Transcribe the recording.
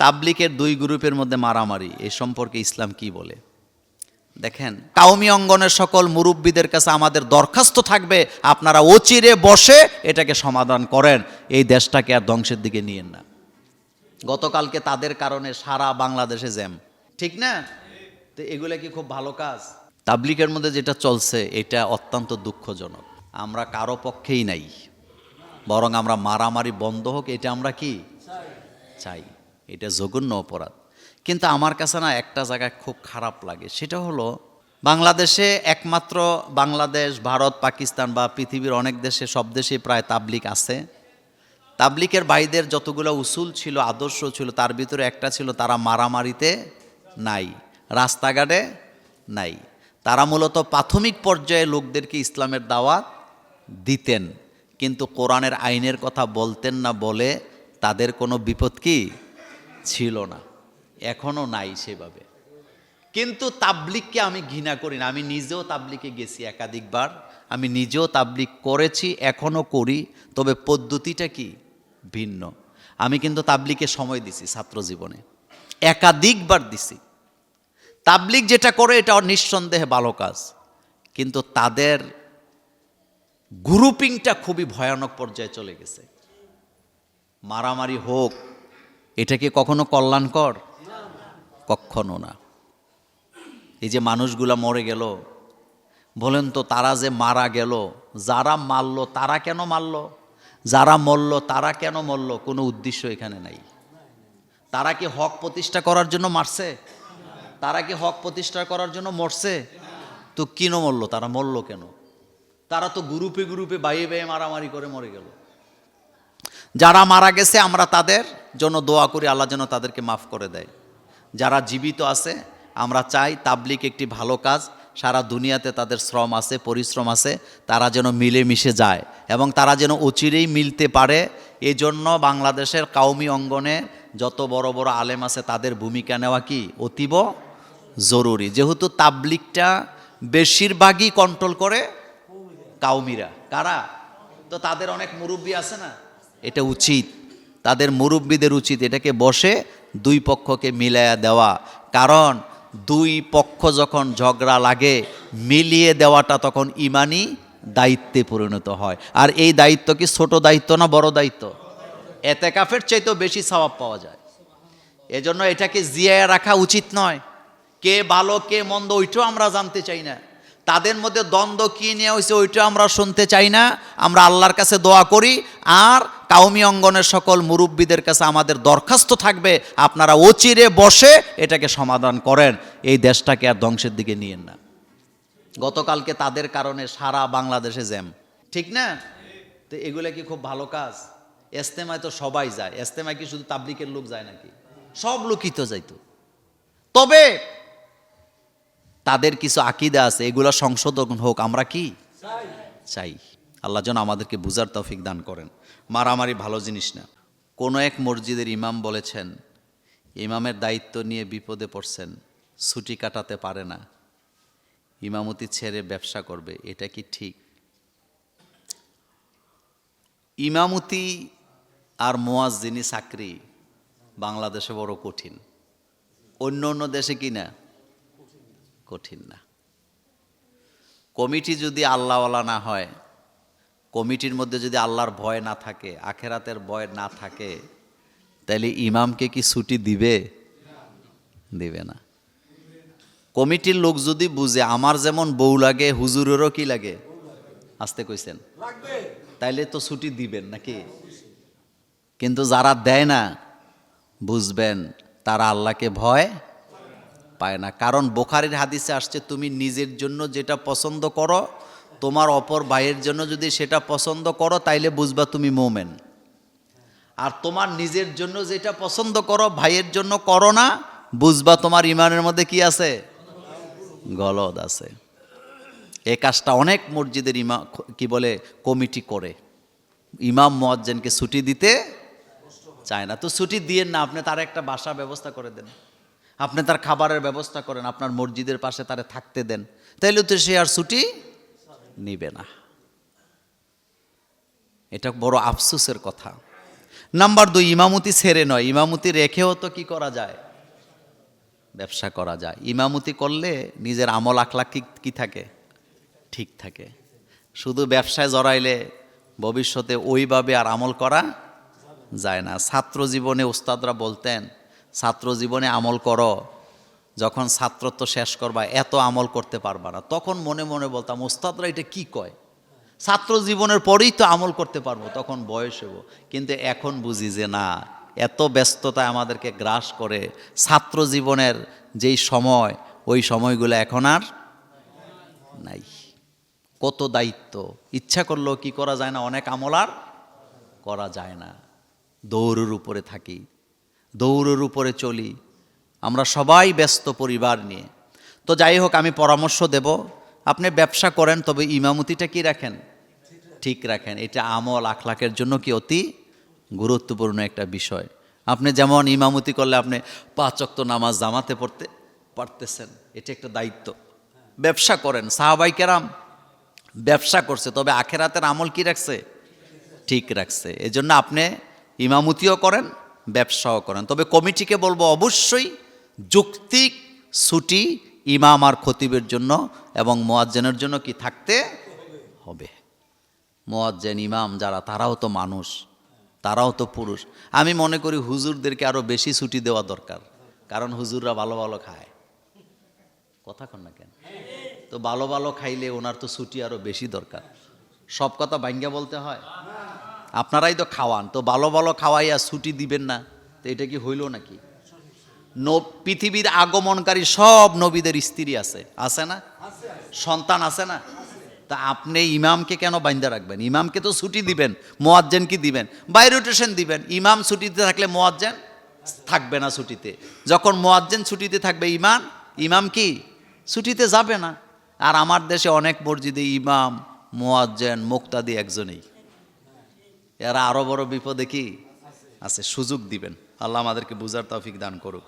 তাবলিকের দুই গ্রুপের মধ্যে মারামারি, এ সম্পর্কে ইসলাম কি বলে? দেখেন কাউমি অঙ্গনের সকল মুরব্বীদের কাছে আমাদের দরখাস্ত থাকবে, আপনারা অচিরে বসে এটাকে সমাধান করেন, এই দেশটাকে আর ধ্বংসের দিকে নিয়েন না। গতকালকে তাদের কারণে সারা বাংলাদেশে জ্যাম। ঠিক না? তো এগুলো কি খুব ভালো কাজ? তাবলিকের মধ্যে যেটা চলছে, এটা অত্যন্ত দুঃখজনক। আমরা কারও পক্ষেই নাই, বরং আমরা মারামারি বন্ধ হোক, এটা আমরা কি? চাই। এটা জঘন্য অপরাধ। কিন্তু আমার কাছে না একটা জায়গায় খুব খারাপ লাগে, সেটা হলো বাংলাদেশে একমাত্র বাংলাদেশ, ভারত, পাকিস্তান বা পৃথিবীর অনেক দেশে সব দেশে প্রায় তাবলিক আছে। তাবলিকের ভাইদের যতগুলো উসুল ছিল, আদর্শ ছিল, তার ভিতরে একটা ছিল তারা মারামারিতে নাই, রাস্তাঘাটে নাই। তারা মূলত প্রাথমিক পর্যায়ে লোকদেরকে ইসলামের দাওয়াত দিতেন, কিন্তু কোরআনের আইনের কথা বলতেন না বলে তাদের কোনো বিপদ কি? ছিল না। এখনও নাই সেভাবে। কিন্তু তাবলিককে আমি ঘৃণা করি না। আমি নিজেও তাবলিকে গেছি একাধিকবার। আমি নিজেও তাবলিক করেছি, এখনও করি। তবে পদ্ধতিটা কি? ভিন্ন। আমি কিন্তু তাবলিকে সময় দিছি ছাত্র জীবনে। একাধিকবার দিছি। তাবলিক যেটা করে, এটা নিঃসন্দেহে ভালো কাজ। কিন্তু তাদের গ্রুপিংটা খুবই ভয়ানক পর্যায়ে চলে গেছে। মারামারি হোক এটা কি কখনো কল্যাণকর? কখনো না। এই যে মানুষগুলা মরে গেল, বলেন তো তারা যে মারা গেল, যারা মারল তারা কেন মারল? যারা মরল তারা কেন মরল? কোনো উদ্দেশ্য এখানে নাই। তারা কি হক প্রতিষ্ঠা করার জন্য মারছে? তারা কি হক প্রতিষ্ঠা করার জন্য মরছে? তো কিন মরল? তারা মরল কেন? তারা তো গ্রুপে গ্রুপে বাইয়ে বাইয়ে মারামারি করে মরে গেল। যারা মারা গেছে, আমরা তাদের জন্য দোয়া করি, আল্লাহ যেন তাদেরকে মাফ করে দেয়। যারা জীবিত আছে, আমরা চাই তাবলিক একটি ভালো কাজ, সারা দুনিয়াতে তাদের শ্রম আছে, পরিশ্রম আছে, তারা যেন মিলে মিশে যায় এবং তারা যেন অচিরেই মিলতে পারে। এজন্য বাংলাদেশের কাউমি অঙ্গনে যত বড় বড় আলেম আছে, তাদের ভূমিকা নেওয়া কি অতীব জরুরি। যেহেতু তাবলিকটা বেশিরভাগই কন্ট্রোল করে কাউমিরা। কারা? তো তাদের অনেক মুরব্বী আছে না? এটা উচিত। তাদের মুরব্বীদের উচিত। এটাকে বসে দুই পক্ষকে মিলাইয়া দেওয়া। কারণ দুই পক্ষ যখন ঝগড়া লাগে, মিলিয়ে দেওয়াটা তখন ইমানি দায়িত্বে পরিণত হয়। আর এই দায়িত্ব কি ছোট দায়িত্ব না বড় দায়িত্ব? এতে কাফের চাইতেও বেশি স্বভাব পাওয়া যায়। এজন্য এটাকে জিয়ায় রাখা উচিত নয়। কে ভালো, কে মন্দ, ওইটাও আমরা জানতে চাই না। তাদের মধ্যে দ্বন্দ্ব কী নিয়ে হয়েছে ওইটা আমরা শুনতে চাই না। আমরা আল্লাহর কাছে দোয়া করি। আর কাউমি অঙ্গনের সকল মুরব্বীদের কাছে আমাদের দরখাস্ত থাকবে। আপনারা অচিরে বসে এটাকে সমাধান করেন। এই দেশটাকে আর ধ্বংসের দিকে নিয়েন না। গতকালকে তাদের কারণে সারা বাংলাদেশে জ্যাম। ঠিক না? তো এগুলো কি খুব ভালো কাজ? এস্তেমায় তো সবাই যায়। এস্তেমায় কি শুধু তাবলিকের লোক যায় নাকি? সব লোকই তো যাইতো। তবে তাদের কিছু আকিদা আছে। এগুলো সংশোধন হোক, আমরা কি? চাই। আল্লাহ যেন আমাদেরকে বুঝার তৌফিক দান করেন। মারামারি ভালো জিনিস না। কোনো এক মসজিদের ইমাম বলেছেন, ইমামের দায়িত্ব নিয়ে বিপদে পড়ছেন, ছুটি কাটাতে পারে না। ইমামতি ছেড়ে ব্যবসা করবে, এটা কি ঠিক? ইমামতি আর মোয়াজ্জিনি চাকরি বাংলাদেশে বড় কঠিন। অন্য অন্য দেশে কি না? কঠিন না। কমিটি যদি আল্লাহওয়ালা না হয় কমিটির মধ্যে যদি আল্লাহর ভয় না থাকে আখেরাতের ভয় না থাকে তাহলে ইমামকে কি ছুটি দিবে? দিবে না। কমিটির লোক যদি বুঝে আমার যেমন বউ লাগে হুজুরেরও কি লাগে? আসতে কইছেন। তাইলে তো ছুটি দিবেন নাকি? কিন্তু যারা দেয় না বুঝবেন তারা আল্লাহকে ভয় পায় না। কারণ বোখারির হাদিসে আসছে তুমি নিজের জন্য যেটা পছন্দ করো তোমার অপর ভাইয়ের জন্য যদি সেটা পছন্দ করো, তাইলে বুঝবা তুমি মোমেন। আর তোমার নিজের জন্য যেটা পছন্দ করো, ভাইয়ের জন্য করো না, বুঝবা তোমার ইমানের মধ্যে কি আছে? গলদ আছে। এ কাজটা অনেক মসজিদের ইমা, কি বলে, কমিটি করে। ইমাম মোয়াজ্জেনকে ছুটি দিতে চায় না। তো ছুটি দিয়েন না, আপনি তার একটা বাসা ব্যবস্থা করে দেন। আপনি তার খাবারের ব্যবস্থা করেন, আপনার মসজিদের পাশে তারে থাকতে দেন। তাইলে তো সে আর ছুটি নিবে না। এটা বড় আফসোসের কথা। নাম্বার দুই, ইমামতি ছেড়ে নয়। ইমামতি রেখেও তো কি করা যায়? ব্যবসা করা যায়। ইমামতি করলে নিজের আমল আখলাখ কি থাকে? ঠিক থাকে। শুধু ব্যবসায় জড়াইলে ভবিষ্যতে ওইভাবে আর আমল করা যায় না। ছাত্র জীবনে উস্তাদরা বলতেন, ছাত্র জীবনে আমল করো যখন ছাত্রত্ব শেষ করবা, এত আমল করতে পারবা না। তখন মনে মনে বলতাম, ওস্তাদরা এটা কি কয়? ছাত্র জীবনের পরেই তো আমল করতে পারব, তখন বয়স হব কিন্তু এখন বুঝি যে না, এত ব্যস্ততা আমাদেরকে গ্রাস করে ছাত্র জীবনের যেই সময়, ওই সময়গুলো এখন আর নাই। কত দায়িত্ব। ইচ্ছা করলেও কি করা যায় না? অনেক আমল আর করা যায় না। দৌড়ের উপরে থাকি। দৌড়ের উপরে চলি। আমরা সবাই ব্যস্ত পরিবার নিয়ে। তো যাই হোক, আমি পরামর্শ দেব। আপনি ব্যবসা করেন, তবে ইমামতিটা কি রাখেন? ঠিক রাখেন। এটা আমল আখলাকের জন্য কি অতি গুরুত্বপূর্ণ একটা বিষয়। আপনি যেমন ইমামতি করলে আপনি পাঁচ অক্ত নামাজ জামাতে পড়তে, পারতেছেন। এটা একটা দায়িত্ব। ব্যবসা করেন। সাহাবাই কেরাম ব্যবসা করছে, তবে আখেরাতের আমল কি রাখছে? ঠিক রাখছে। এজন্য আপনি ইমামতিও করেন, ব্যবসাও করেন। তবে কমিটিকে বলব, অবশ্যই যুক্তিক ছুটি ইমাম আর খতিবের জন্য এবং মোয়াজ্জেনের জন্য কি থাকতে হবে? মোয়াজ্জেন, ইমাম যারা, তারাও তো মানুষ, তারাও তো পুরুষ। আমি মনে করি হুজুরদেরকে আরও বেশি ছুটি দেওয়া দরকার, কারণ হুজুররা ভালো ভালো খায়। কথা কন না কেন? তো ভালো ভালো খাইলে ওনার তো ছুটি আরও বেশি দরকার। সব কথা বাঙ্গা বলতে হয়? আপনারাই তো খাওয়ান, তো ভালো ভালো খাওয়াইয়া ছুটি দিবেন না, তো এটা কি হইল নাকি? পৃথিবীর আগমনকারী সব নবীদের স্ত্রী আছে। আছে না? সন্তান আছে না? তা আপনি ইমামকে কেন বাইন্দা রাখবেন? ইমামকে তো ছুটি দিবেন, মোয়াজ্জেন কি দিবেন? বাই রোটেশন দিবেন। ইমাম ছুটিতে থাকলে মোয়াজ্জেন থাকবে না ছুটিতে। যখন মোয়াজ্জেন ছুটিতে থাকবে ইমাম ইমাম কি? ছুটিতে যাবে না। আর আমার দেশে অনেক মসজিদে ইমাম, মোয়াজ্জেন, মুক্তাদি একজনেই। এরা আরও বড় বিপদে কি? আছে, সুযোগ দিবেন। আল্লাহ আমাদেরকে বুঝার তৌফিক দান করুক।